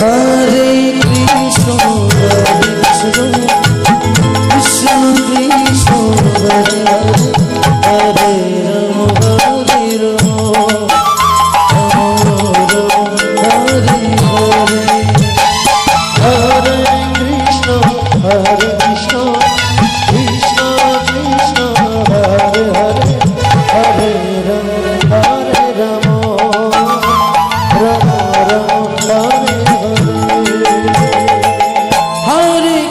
Birthday.